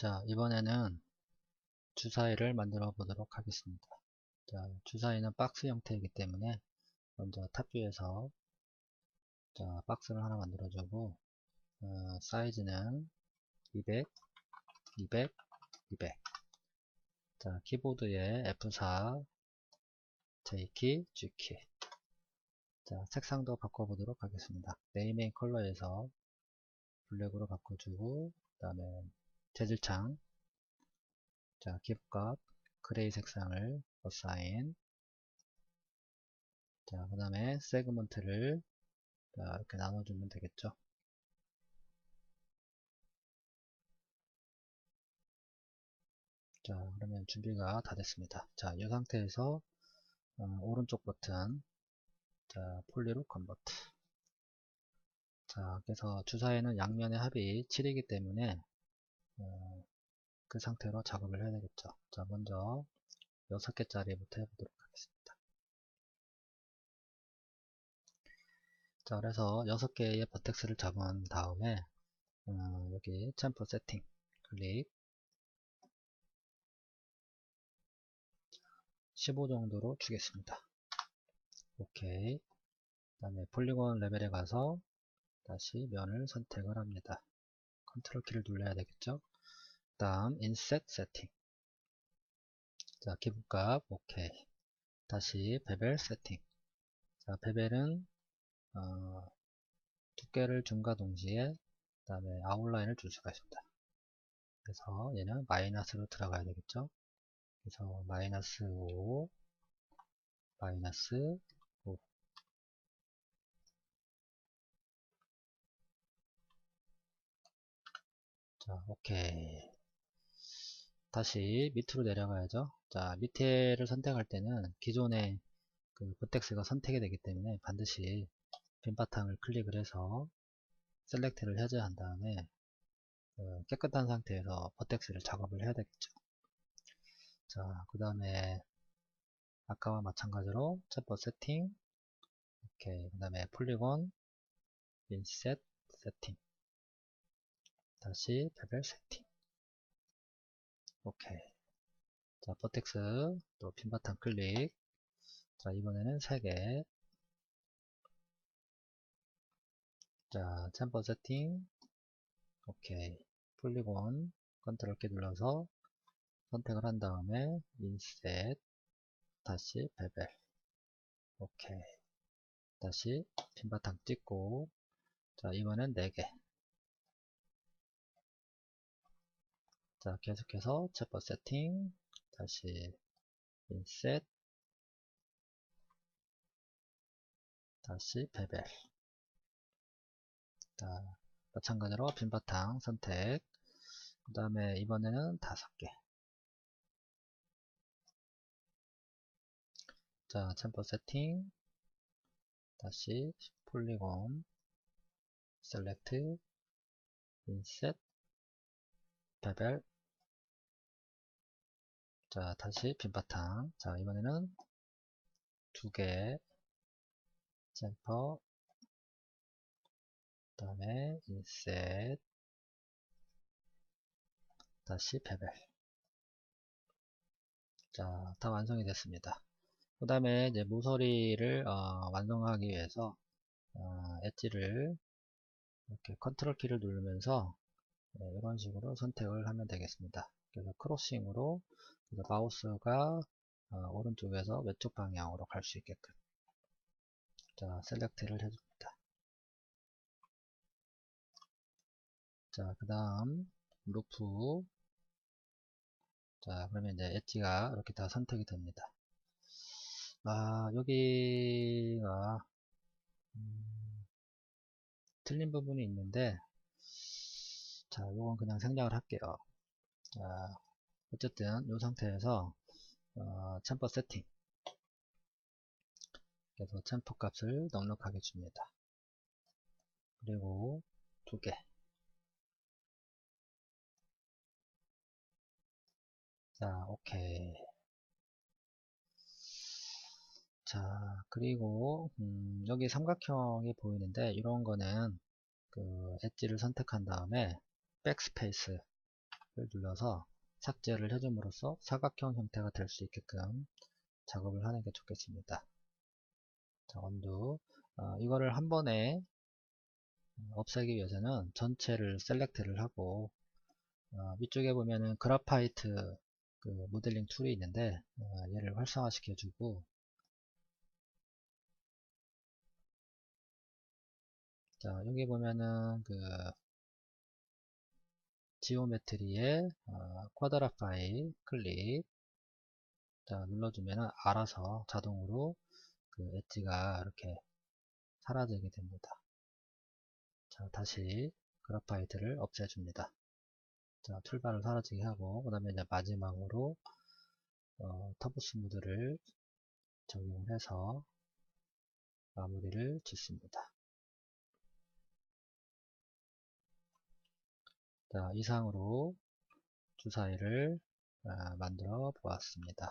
자, 이번에는 주사위를 만들어 보도록 하겠습니다. 자, 주사위는 박스 형태이기 때문에 먼저 탑뷰에서 자, 박스를 하나 만들어 주고 어, 사이즈는 200, 200, 200 자, 키보드에 F4 J키, G키 자, 색상도 바꿔보도록 하겠습니다. 네이밍 컬러에서 블랙으로 바꿔주고 그 다음에 재질창 자 기업값 그레이 색상을 어사인 자그 다음에 세그먼트를 자, 이렇게 나눠주면 되겠죠? 자 그러면 준비가 다 됐습니다. 자이 상태에서 어, 오른쪽 버튼 자 폴리로 컨버트. 자 그래서 주사위는 양면의 합이 7이기 때문에 어, 그 상태로 작업을 해야 되겠죠. 자 먼저 6개짜리부터 해보도록 하겠습니다. 자 그래서 6개의 버텍스를 잡은 다음에 어, 여기 챔프 세팅 클릭. 15 정도로 주겠습니다. 오케이. 그 다음에 폴리곤 레벨에 가서 다시 면을 선택을 합니다. 컨트롤 키를 눌러야 되겠죠 다음 세팅 자 기본값 오케이. 다시 베벨 세팅 자 베벨은 어, 두께를 줌과 동시에 그 다음에 아웃라인을 줄 수가 있습니다. 그래서 얘는 마이너스로 들어가야 되겠죠? 그래서 마이너스 5 마이너스 5 자, 오케이. 다시 밑으로 내려가야죠. 자, 밑에를 선택할 때는 기존의 그 버텍스가 선택이 되기 때문에 반드시 빈 바탕을 클릭을 해서 셀렉트를 해줘야 한 다음에 그 깨끗한 상태에서 버텍스를 작업을 해야 되겠죠. 자, 그 다음에 아까와 마찬가지로 챗버 세팅 오케이 그 다음에 폴리곤 인셋 세팅 다시 베벨 세팅 오케이. 자 버텍스 또 핀 바탕 클릭. 자 이번에는 3개. 자 챔버 세팅. 오케이. 폴리곤 컨트롤 키 눌러서 선택을 한 다음에 인셋 다시 베벨. 오케이. 다시 핀바탕 찍고. 자 이번엔 4개 자 계속해서 챗버 세팅. 다시 인셋. 다시 베벨 자 마찬가지로 빈 바탕 선택. 그 다음에 이번에는 다섯 개 자 챔버 세팅. 다시 폴리곤. 셀렉트. 인셋. 베벨 자 다시 빈바탕. 자 이번에는 두개. 챔퍼. 그 다음에 인셋. 다시 베벨 자다 완성이 됐습니다. 그 다음에 이제 모서리를 어, 완성하기 위해서 어, 엣지를 이렇게 컨트롤 키를 누르면서 네, 이런 식으로 선택을 하면 되겠습니다. 그래서 크로싱으로 그래서 마우스가 어, 오른쪽에서 왼쪽 방향으로 갈 수 있게끔. 자 셀렉트를 해줍니다. 자그 다음 루프. 자 그러면 이제 엣지가 이렇게 다 선택이 됩니다. 아 여기가 음, 틀린 부분이 있는데 자 요건 그냥 생략을 할게요. 자 어쨌든 이 상태에서 어, 챔퍼 세팅. 그래서 챔퍼 값을 넉넉하게 줍니다. 그리고 두개. 자 오케이. 자 그리고 음, 여기 삼각형이 보이는데 이런 거는 그 엣지를 선택한 다음에 백스페이스 눌러서 삭제를 해줌으로써 사각형 형태가 될 수 있게끔 작업을 하는 게 좋겠습니다. 자, 언두. 어, 이거를 한 번에 없애기 위해서는 전체를 셀렉트를 하고 어, 위쪽에 보면은 그래파이트 그 모델링 툴이 있는데 어, 얘를 활성화 시켜 주고 자 여기 보면은 그 지오메트리의 어, 쿼드라 파일 클릭 자 눌러주면은 알아서 자동으로 그 엣지가 이렇게 사라지게 됩니다. 자 다시 그래파이트를 없애줍니다. 자 툴바를 사라지게 하고 그 다음에 이제 마지막으로 어, 터보 스무드를 적용해서 마무리를 짓습니다. 자, 이상으로 주사위를 아, 만들어 보았습니다.